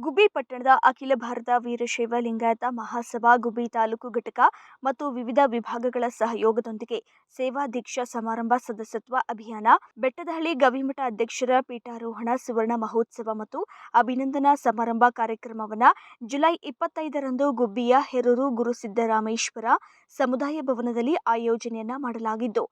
ಗುಬ್ಬಿ ಪಟ್ಟಣದ ಅಖಿಲ ಭಾರತ ವೀರಶೈವ ಲಿಂಗಾಯತ ಮಹಾಸಭಾ ಗುಬ್ಬಿ ತಾಲೂಕು ಘಟಕ ಮತ್ತು ವಿವಿಧ ವಿಭಾಗಗಳ ಸಹಯೋಗದೊಂದಿಗೆ ಸೇವಾ ದೀಕ್ಷಾ ಸಮಾರಂಭ ಸದಸ್ಯತ್ವ ಅಭಿಯಾನ, ಬೆಟ್ಟದಹಳ್ಳಿ ಗವಿಮಠ ಅಧ್ಯಕ್ಷರ ಪೀಠಾರೋಹಣ, ಸುವರ್ಣ ಮಹೋತ್ಸವ ಮತ್ತು ಅಭಿನಂದನಾ ಸಮಾರಂಭ ಕಾರ್ಯಕ್ರಮವನ್ನು ಜುಲೈ ಇಪ್ಪತ್ತೈದರಂದು ಗುಬ್ಬಿಯ ಹೆರೂರು ಗುರುಸಿದ್ದರಾಮೇಶ್ವರ ಸಮುದಾಯ ಭವನದಲ್ಲಿ ಆಯೋಜನೆಯನ್ನ ಮಾಡಲಾಗಿದ್ದು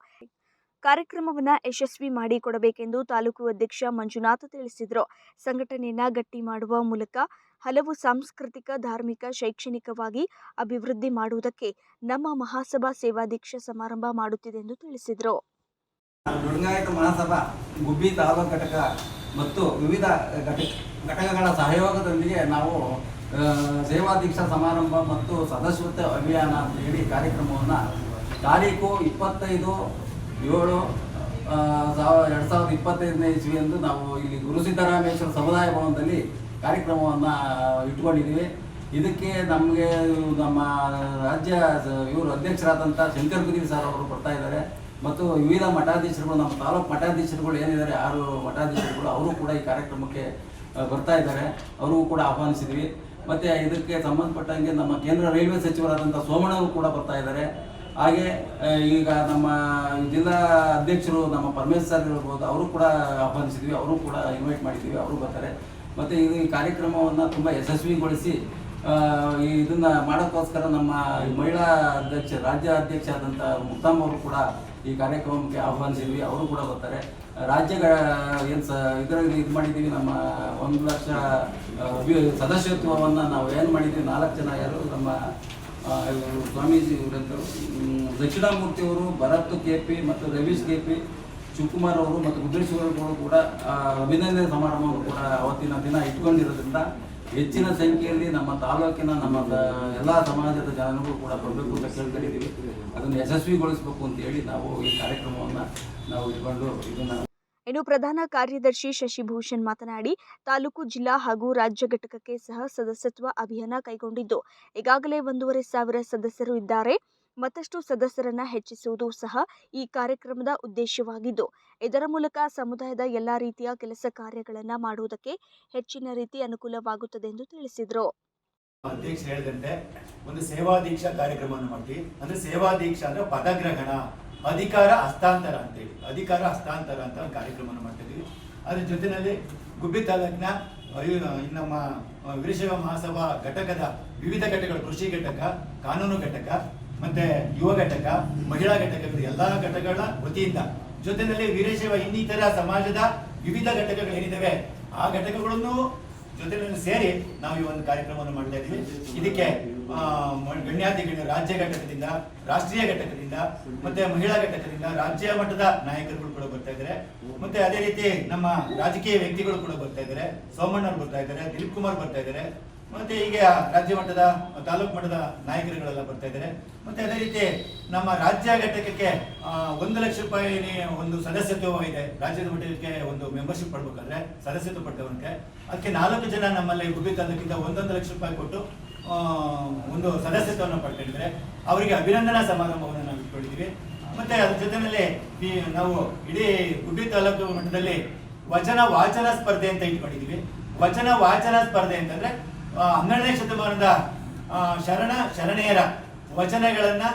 ಕಾರ್ಯಕ್ರಮವನ್ನು ಯಶಸ್ವಿ ಮಾಡಿಕೊಡಬೇಕೆಂದು ತಾಲೂಕು ಅಧ್ಯಕ್ಷ ಮಂಜುನಾಥ್ ತಿಳಿಸಿದರು. ಸಂಘಟನೆಯನ್ನು ಗಟ್ಟಿ ಮಾಡುವ ಮೂಲಕ ಹಲವು ಸಾಂಸ್ಕೃತಿಕ, ಧಾರ್ಮಿಕ, ಶೈಕ್ಷಣಿಕವಾಗಿ ಅಭಿವೃದ್ಧಿ ಮಾಡುವುದಕ್ಕೆ ನಮ್ಮ ಮಹಾಸಭಾ ಸೇವಾಧ್ಯಕ್ಷ ಸಮಾರಂಭ ಮಾಡುತ್ತಿದೆ ಎಂದು ತಿಳಿಸಿದರು ಮಹಾಸಭಾ, ಗುಬ್ಬಿ ತಾಲೂಕು ಘಟಕ ಮತ್ತು ವಿವಿಧ ಘಟಕ, ಘಟಕಗಳ ಸಹಯೋಗದೊಂದಿಗೆ ನಾವು ಸೇವಾಧ್ಯಕ್ಷ ಸಮಾರಂಭ ಮತ್ತು ಸದಸ್ಯತ್ವ ಅಭಿಯಾನ ಅಂತ ಹೇಳಿ ಕಾರ್ಯಕ್ರಮವನ್ನು ತಾರೀಕು ಇಪ್ಪತ್ತೈದು ಏಳು ಸಾವಿರ ಸಾವ ಎರಡು ಸಾವಿರದ ಇಪ್ಪತ್ತೈದನೇ ಇಸ್ವಿಯಂದು ನಾವು ಇಲ್ಲಿ ಗುರುಸಿದ್ದರಾಮೇಶ್ವರ ಸಮುದಾಯ ಭವನದಲ್ಲಿ ಕಾರ್ಯಕ್ರಮವನ್ನು ಇಟ್ಕೊಂಡಿದ್ದೀವಿ ಇದಕ್ಕೆ ನಮಗೆ ನಮ್ಮ ರಾಜ್ಯ ಇವರು ಅಧ್ಯಕ್ಷರಾದಂಥ ಶಂಕರ್ ಗುರಿ ಸರ್ ಅವರು ಬರ್ತಾ ಇದ್ದಾರೆ. ಮತ್ತು ವಿವಿಧ ಮಠಾಧೀಶರುಗಳು, ನಮ್ಮ ತಾಲೂಕು ಮಠಾಧೀಶರುಗಳು ಏನಿದ್ದಾರೆ, ಆರು ಮಠಾಧೀಶರುಗಳು, ಅವರು ಕೂಡ ಈ ಕಾರ್ಯಕ್ರಮಕ್ಕೆ ಬರ್ತಾ ಇದ್ದಾರೆ. ಅವರಿಗೂ ಕೂಡ ಆಹ್ವಾನಿಸಿದ್ವಿ ಮತ್ತು ಇದಕ್ಕೆ ಸಂಬಂಧಪಟ್ಟಂಗೆ ನಮ್ಮ ಕೇಂದ್ರ ರೈಲ್ವೆ ಸಚಿವರಾದಂಥ ಸೋಮಣ್ಣವರು ಕೂಡ ಬರ್ತಾ ಇದ್ದಾರೆ. ಹಾಗೆ ಈಗ ನಮ್ಮ ಜಿಲ್ಲಾ ಅಧ್ಯಕ್ಷರು, ನಮ್ಮ ಪರಮೇಶ್ ಸರ್ ಇರ್ಬೋದು, ಅವರು ಕೂಡ ಆಹ್ವಾನಿಸಿದ್ವಿ, ಅವರು ಕೂಡ ಇನ್ವೈಟ್ ಮಾಡಿದ್ದೀವಿ ಅವರು ಬರ್ತಾರೆ. ಮತ್ತು ಇದು ಈ ಕಾರ್ಯಕ್ರಮವನ್ನು ತುಂಬ ಯಶಸ್ವಿಗೊಳಿಸಿ ಇದನ್ನ ಮಾಡೋಕ್ಕೋಸ್ಕರ ನಮ್ಮ ಮಹಿಳಾ ಅಧ್ಯಕ್ಷ, ರಾಜ್ಯ ಅಧ್ಯಕ್ಷ ಆದಂಥ ಮುಕ್ತಾಮ್ ಅವರು ಕೂಡ ಈ ಕಾರ್ಯಕ್ರಮಕ್ಕೆ ಆಹ್ವಾನಿಸಿದ್ವಿ, ಅವರು ಕೂಡ ಬರ್ತಾರೆ. ರಾಜ್ಯಗಳ, ಏನು ಸ, ಇದರಲ್ಲಿ ಇದು ಮಾಡಿದ್ದೀವಿ, ನಮ್ಮ ಒಂದು ಲಕ್ಷ ಸದಸ್ಯತ್ವವನ್ನು ನಾವು ಏನು ಮಾಡಿದ್ದೀವಿ, ನಾಲ್ಕು ಜನ ಯಾರು, ನಮ್ಮ ಸ್ವಾಮೀಜಿ ಇವರಂತರು ದಕ್ಷಿಣಾಮೂರ್ತಿ ಅವರು, ಭರತ್ ಕೆ ಪಿ ಮತ್ತು ರವೀಶ್ ಕೆ ಪಿ, ಶಿವಕುಮಾರ್ ಅವರು ಮತ್ತು ಅವರು ಕೂಡ ಅಭಿನಂದನೆ ಸಮಾರಂಭವನ್ನು ಕೂಡ ಅವತ್ತಿನ ದಿನ ಇಟ್ಕೊಂಡಿರೋದ್ರಿಂದ ಹೆಚ್ಚಿನ ಸಂಖ್ಯೆಯಲ್ಲಿ ನಮ್ಮ ತಾಲೂಕಿನ ನಮ್ಮ ಎಲ್ಲ ಸಮಾಜದ ಜನರು ಕೂಡ ಬರಬೇಕು ಅಂತ ಕೇಳ್ಕೊಂಡಿದ್ದೀವಿ. ಅದನ್ನು ಯಶಸ್ವಿಗೊಳಿಸಬೇಕು ಅಂತ ಹೇಳಿ ನಾವು ಈ ಕಾರ್ಯಕ್ರಮವನ್ನು ನಾವು ಇಟ್ಕೊಂಡು ಇದನ್ನು ಇನ್ನು ಪ್ರಧಾನ ಕಾರ್ಯದರ್ಶಿ ಶಶಿಭೂಷಣ್ ಮಾತನಾಡಿ, ತಾಲೂಕು ಜಿಲ್ಲಾ ಹಾಗೂ ರಾಜ್ಯ ಘಟಕಕ್ಕೆ ಸಹ ಸದಸ್ಯತ್ವ ಅಭಿಯಾನ ಕೈಗೊಂಡಿದ್ದು, ಈಗಾಗಲೇ ಒಂದೂವರೆ ಸಾವಿರ ಸದಸ್ಯರು ಇದ್ದಾರೆ. ಮತ್ತಷ್ಟು ಸದಸ್ಯರನ್ನ ಹೆಚ್ಚಿಸುವುದು ಸಹ ಈ ಕಾರ್ಯಕ್ರಮದ ಉದ್ದೇಶವಾಗಿದ್ದು, ಇದರ ಮೂಲಕ ಸಮುದಾಯದ ಎಲ್ಲಾ ರೀತಿಯ ಕೆಲಸ ಕಾರ್ಯಗಳನ್ನು ಮಾಡುವುದಕ್ಕೆ ಹೆಚ್ಚಿನ ರೀತಿ ಅನುಕೂಲವಾಗುತ್ತದೆ ಎಂದು ತಿಳಿಸಿದರು. ಅಧ್ಯಕ್ಷ ಹೇಳಿದಂತೆ, ಒಂದು ಸೇವಾ ದೀಕ್ಷಾ ಕಾರ್ಯಕ್ರಮವನ್ನು ಮಾಡ್ತೀವಿ. ಅಂದ್ರೆ ಸೇವಾ ದೀಕ್ಷಾ ಅಂದ್ರೆ ಪದಗ್ರಹಣ. ಅಧಿಕಾರ ಹಸ್ತಾಂತರ ಅಂತೇಳಿ ಅಧಿಕಾರ ಹಸ್ತಾಂತರ ಅಂತ ಒಂದು ಕಾರ್ಯಕ್ರಮವನ್ನು ಮಾಡ್ತಾ ಇದ್ದೀವಿ ಅದ್ರ ಜೊತೆಯಲ್ಲಿ ಗುಬ್ಬಿ ತಾಲೂಕಿನ ನಮ್ಮ ವೀರಶೈವ ಮಹಾಸಭಾ ಘಟಕದ ವಿವಿಧ ಘಟಕಗಳು, ಕೃಷಿ ಘಟಕ, ಕಾನೂನು ಘಟಕ, ಮತ್ತೆ ಯುವ ಘಟಕ, ಮಹಿಳಾ ಘಟಕಗಳು, ಎಲ್ಲ ಘಟಕಗಳ ವತಿಯಿಂದ. ಜೊತೆಯಲ್ಲಿ ವೀರಶೈವ ಇನ್ನಿತರ ಸಮಾಜದ ವಿವಿಧ ಘಟಕಗಳು ಏನಿದ್ದಾವೆ ಆ ಘಟಕಗಳನ್ನು ಜೊತೆಯಲ್ಲಿ ಸೇರಿ ನಾವು ಈ ಒಂದು ಕಾರ್ಯಕ್ರಮವನ್ನು ಮಾಡ್ತಾ ಇದ್ದೀವಿ ಇದಕ್ಕೆ ಗಣ್ಯಾತಿ ಗಣ್ಯ ರಾಜ್ಯ ಘಟಕದಿಂದ, ರಾಷ್ಟ್ರೀಯ ಘಟಕದಿಂದ, ಮತ್ತೆ ಮಹಿಳಾ ಘಟಕದಿಂದ ರಾಜ್ಯ ಮಟ್ಟದ ನಾಯಕರುಗಳು ಕೂಡ ಬರ್ತಾ ಇದ್ದಾರೆ ಮತ್ತೆ ಅದೇ ರೀತಿ ನಮ್ಮ ರಾಜಕೀಯ ವ್ಯಕ್ತಿಗಳು ಕೂಡ ಬರ್ತಾ ಇದ್ದಾರೆ ಸೋಮಣ್ಣವ್ರು ಬರ್ತಾ ಇದ್ದಾರೆ ದಿಲೀಪ್ ಕುಮಾರ್ ಬರ್ತಾ ಇದ್ದಾರೆ ಮತ್ತೆ ಹೀಗೆ ರಾಜ್ಯ ಮಟ್ಟದ, ತಾಲೂಕು ಮಟ್ಟದ ನಾಯಕರುಗಳೆಲ್ಲ ಬರ್ತಾ ಇದ್ದಾರೆ ಮತ್ತೆ ಅದೇ ರೀತಿ ನಮ್ಮ ರಾಜ್ಯ ಘಟಕಕ್ಕೆ ಒಂದು ಲಕ್ಷ ರೂಪಾಯಿ ಒಂದು ಸದಸ್ಯತ್ವ ಇದೆ. ರಾಜ್ಯದ ಮಟ್ಟಕ್ಕೆ ಒಂದು ಮೆಂಬರ್ಶಿಪ್ ಪಡ್ಬೇಕಾದ್ರೆ ಸದಸ್ಯತ್ವ ಪಡ್ಕೊಳ್ಳೋಕೆ ಅದಕ್ಕೆ ನಾಲ್ಕು ಜನ ನಮ್ಮಲ್ಲಿ ಗುಬ್ಬಿ ತಾಲೂಕಿಂದ ಒಂದೊಂದು ಲಕ್ಷ ರೂಪಾಯಿ ಕೊಟ್ಟು ಒಂದು ಸದಸ್ಯತ್ವವನ್ನು ಪಡ್ಕೊಂಡಿದ್ದಾರೆ. ಅವರಿಗೆ ಅಭಿನಂದನಾ ಸಮಾರಂಭವನ್ನು ನಾವು ಇಟ್ಕೊಂಡಿದ್ದೀವಿ. ಮತ್ತೆ ಅದ್ರ ಜೊತೆಯಲ್ಲಿ ನಾವು ಇಡೀ ಗುಡ್ಡಿ ತಾಲೂಕು ಮಟ್ಟದಲ್ಲಿ ವಚನ ವಾಚನ ಸ್ಪರ್ಧೆ ಅಂತ ಇಟ್ಕೊಂಡಿದ್ದೀವಿ. ವಚನ ವಾಚನ ಸ್ಪರ್ಧೆ ಅಂತಂದ್ರೆ ಹನ್ನೆರಡನೇ ಶತಮಾನದ ಶರಣ ಶರಣೆಯರ ವಚನಗಳನ್ನ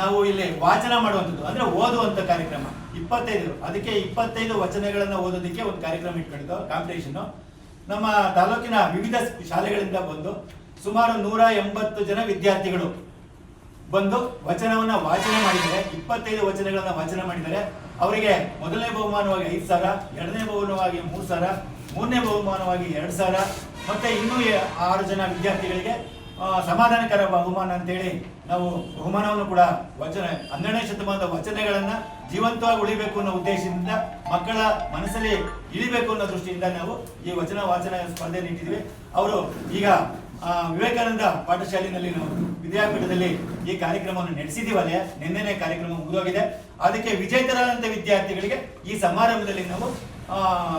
ನಾವು ಇಲ್ಲಿ ವಾಚನ ಮಾಡುವಂಥದ್ದು, ಅಂದ್ರೆ ಓದುವಂತ ಕಾರ್ಯಕ್ರಮ. ಇಪ್ಪತ್ತೈದು, ಅದಕ್ಕೆ ಇಪ್ಪತ್ತೈದು ವಚನಗಳನ್ನ ಓದೋದಕ್ಕೆ ಒಂದು ಕಾರ್ಯಕ್ರಮ ಇಟ್ಕೊಂಡಿದ್ದು ಕಾಂಪಿಟೇಷನ್ ನಮ್ಮ ತಾಲೂಕಿನ ವಿವಿಧ ಶಾಲೆಗಳಿಂದ ಬಂದು ಸುಮಾರು ನೂರ ಎಂಬತ್ತು ಜನ ವಿದ್ಯಾರ್ಥಿಗಳು ಬಂದು ವಚನವನ್ನ ವಾಚನ ಮಾಡಿದ್ದಾರೆ. ಇಪ್ಪತ್ತೈದು ವಚನಗಳನ್ನ ವಾಚನ ಮಾಡಿದ್ದಾರೆ. ಅವರಿಗೆ ಮೊದಲನೇ ಬಹುಮಾನವಾಗಿ ಐದು ಸಾವಿರ, ಎರಡನೇ ಬಹುಮಾನವಾಗಿ ಮೂರು ಸಾವಿರ, ಮೂರನೇ ಬಹುಮಾನವಾಗಿ ಎರಡು ಸಾವಿರ, ಮತ್ತೆ ಇನ್ನೂ ಆರು ಜನ ವಿದ್ಯಾರ್ಥಿಗಳಿಗೆ ಸಮಾಧಾನಕರ ಬಹುಮಾನ ಅಂತೇಳಿ ನಾವು ಬಹುಮಾನವನ್ನು ಕೂಡ ವಚನ, ಹನ್ನೆರಡನೇ ಶತಮಾನದ ವಚನಗಳನ್ನ ಜೀವಂತವಾಗಿ ಉಳಿಬೇಕು ಅನ್ನೋ ಉದ್ದೇಶದಿಂದ, ಮಕ್ಕಳ ಮನಸ್ಸಲ್ಲಿ ಇಳಿಬೇಕು ಅನ್ನೋ ದೃಷ್ಟಿಯಿಂದ ನಾವು ಈ ವಚನ ವಾಚನ ಸ್ಪರ್ಧೆ ನೀಡಿದ್ವಿ ಅವರು ಈಗ ವಿವೇಕಾನಂದ ಪಾಠಶಾಲೆಯಲ್ಲಿ ನಾವು ವಿದ್ಯಾಪೀಠದಲ್ಲಿ ಈ ಕಾರ್ಯಕ್ರಮವನ್ನು ನಡೆಸಿದೀವಲ್ಲ ನಿನ್ನೆನೆ ಕಾರ್ಯಕ್ರಮ ಮುಗಿದೋಗಿದೆ. ಅದಕ್ಕೆ ವಿಜೇತರಾದಂಥ ವಿದ್ಯಾರ್ಥಿಗಳಿಗೆ ಈ ಸಮಾರಂಭದಲ್ಲಿ ನಾವು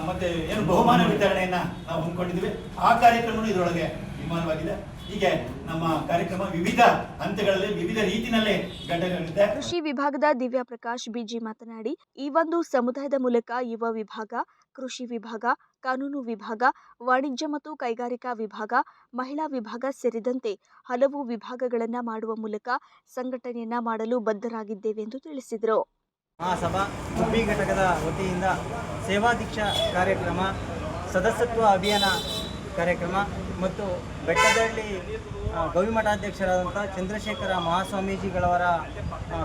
ಮತ್ತೆ ಏನು ಬಹುಮಾನ ವಿತರಣೆಯನ್ನ ನಾವು ಹಮ್ಮಿಕೊಂಡಿದ್ವಿ ಆ ಕಾರ್ಯಕ್ರಮನೂ ಇದರೊಳಗೆ ವಿಮಾನವಾಗಿದೆ. ಹೀಗೆ ನಮ್ಮ ಕಾರ್ಯಕ್ರಮ ವಿವಿಧ ಹಂತಗಳಲ್ಲಿ, ವಿವಿಧ ರೀತಿಯಲ್ಲಿ ಘಟಕಗಳಿದೆ. ಕೃಷಿ ವಿಭಾಗದ ದಿವ್ಯಾ ಪ್ರಕಾಶ್, ಬಿಜಿ ಮಾತನಾಡಿ, ಈ ಒಂದು ಸಮುದಾಯದ ಮೂಲಕ ಯುವ ವಿಭಾಗ ಕೃಷಿ ವಿಭಾಗ, ಕಾನೂನು ವಿಭಾಗ, ವಾಣಿಜ್ಯ ಮತ್ತು ಕೈಗಾರಿಕಾ ವಿಭಾಗ, ಮಹಿಳಾ ವಿಭಾಗ ಸೇರಿದಂತೆ ಹಲವು ವಿಭಾಗಗಳನ್ನು ಮಾಡುವ ಮೂಲಕ ಸಂಘಟನೆಯನ್ನ ಮಾಡಲು ಬದ್ಧರಾಗಿದ್ದೇವೆ ಎಂದು ತಿಳಿಸಿದರು. ಮಹಾಸಭಾ ಘಟಕದ ವತಿಯಿಂದ ಸೇವಾ ದೀಕ್ಷಾ ಕಾರ್ಯಕ್ರಮ, ಸದಸ್ಯತ್ವ ಅಭಿಯಾನ ಕಾರ್ಯಕ್ರಮ ಮತ್ತು ಬೆಟ್ಟದಹಳ್ಳಿ ಗವಿಮಠಾಧ್ಯಕ್ಷರಾದಂಥ ಚಂದ್ರಶೇಖರ ಮಹಾಸ್ವಾಮೀಜಿಗಳವರ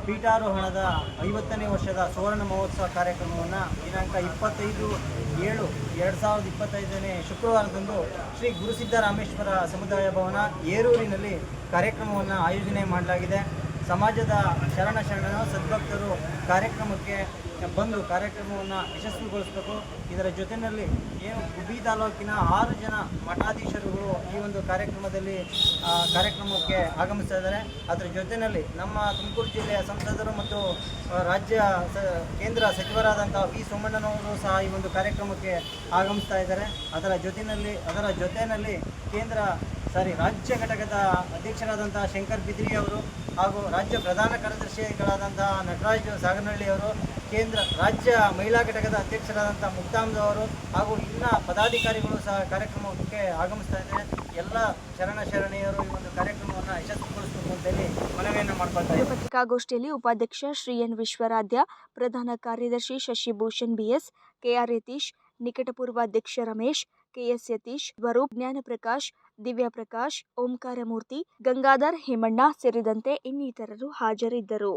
ಪೀಠಾರೋಹಣದ ಐವತ್ತನೇ ವರ್ಷದ ಸುವರ್ಣ ಮಹೋತ್ಸವ ಕಾರ್ಯಕ್ರಮವನ್ನು ದಿನಾಂಕ ಇಪ್ಪತ್ತೈದು ಏಳು ಎರಡು ಸಾವಿರದ ಇಪ್ಪತ್ತೈದನೇ ಶುಕ್ರವಾರದಂದು ಶ್ರೀ ಗುರುಸಿದ್ದರಾಮೇಶ್ವರ ಸಮುದಾಯ ಭವನ ಏರೂರಿನಲ್ಲಿ ಕಾರ್ಯಕ್ರಮವನ್ನು ಆಯೋಜನೆ ಮಾಡಲಾಗಿದೆ. ಸಮಾಜದ ಶರಣ ಶರಣ ಸದ್ಭಕ್ತರು ಕಾರ್ಯಕ್ರಮಕ್ಕೆ ಬಂದು ಕಾರ್ಯಕ್ರಮವನ್ನು ಯಶಸ್ವಿಗೊಳಿಸಬೇಕು. ಇದರ ಜೊತೆಯಲ್ಲಿ ಏನು ಗುಬ್ಬಿ ತಾಲೂಕಿನ ಆರು ಜನ ಮಠಾಧೀಶರುಗಳು ಈ ಒಂದು ಕಾರ್ಯಕ್ರಮದಲ್ಲಿ ಕಾರ್ಯಕ್ರಮಕ್ಕೆ ಆಗಮಿಸ್ತಾ ಇದ್ದಾರೆ. ಅದರ ಜೊತೆಯಲ್ಲಿ ನಮ್ಮ ತುಮಕೂರು ಜಿಲ್ಲೆಯ ಸಂಸದರು ಮತ್ತು ರಾಜ್ಯ ಕೇಂದ್ರ ಸಚಿವರಾದಂಥ ವಿ. ಸೋಮಣ್ಣನವರು ಸಹ ಈ ಒಂದು ಕಾರ್ಯಕ್ರಮಕ್ಕೆ ಆಗಮಿಸ್ತಾ ಇದ್ದಾರೆ. ಅದರ ಜೊತೆಯಲ್ಲಿ ಅದರ ಜೊತೆಯಲ್ಲಿ ಕೇಂದ್ರ ಸಾರಿ, ರಾಜ್ಯ ಘಟಕದ ಅಧ್ಯಕ್ಷರಾದಂತಹ ಶಂಕರ್ ಬಿದ್ರಿ ಅವರು ಹಾಗೂ ರಾಜ್ಯ ಪ್ರಧಾನ ಕಾರ್ಯದರ್ಶಿಗಳಾದಂತಹ ನಟರಾಜ್ ಸಾಗನಹಳ್ಳಿ ಅವರು, ಕೇಂದ್ರ ರಾಜ್ಯ ಮಹಿಳಾ ಘಟಕದ ಅಧ್ಯಕ್ಷರಾದಂಥ ಅವರು ಹಾಗೂ ಇನ್ನ ಪದಾಧಿಕಾರಿಗಳು ಸಹ ಕಾರ್ಯಕ್ರಮಕ್ಕೆ ಆಗಮಿಸ್ತಾ ಇದ್ದಾರೆ. ಎಲ್ಲ ಶರಣ ಶರಣೆಯರು ಈ ಒಂದು ಕಾರ್ಯಕ್ರಮವನ್ನು ಯಶಸ್ವಿಗೊಳಿಸಬೇಕು ಅಂತೇಳಿ ಮನವಿಯನ್ನು ಮಾಡ್ಕೊಳ್ತಾ ಪತ್ರಿಕಾಗೋಷ್ಠಿಯಲ್ಲಿ ಉಪಾಧ್ಯಕ್ಷ ಶ್ರೀ ಎನ್ ವಿಶ್ವರಾಧ್ಯ, ಪ್ರಧಾನ ಕಾರ್ಯದರ್ಶಿ Shashibhushan BS K R Yatish, ನಿಕಟಪೂರ್ವ ಅಧ್ಯಕ್ಷ ರಮೇಶ್ ಕೆಎಸ್ ಯತೀಶ್ ಸ್ವರೂಪ್ ಜ್ಞಾನಪ್ರಕಾಶ್ ದಿವ್ಯಪ್ರಕಾಶ್ ಓಂಕಾರಮೂರ್ತಿ ಗಂಗಾಧರ್ ಹೇಮಣ್ಣ ಸೇರಿದಂತೆ ಇನ್ನಿತರರು ಹಾಜರಿದ್ದರು.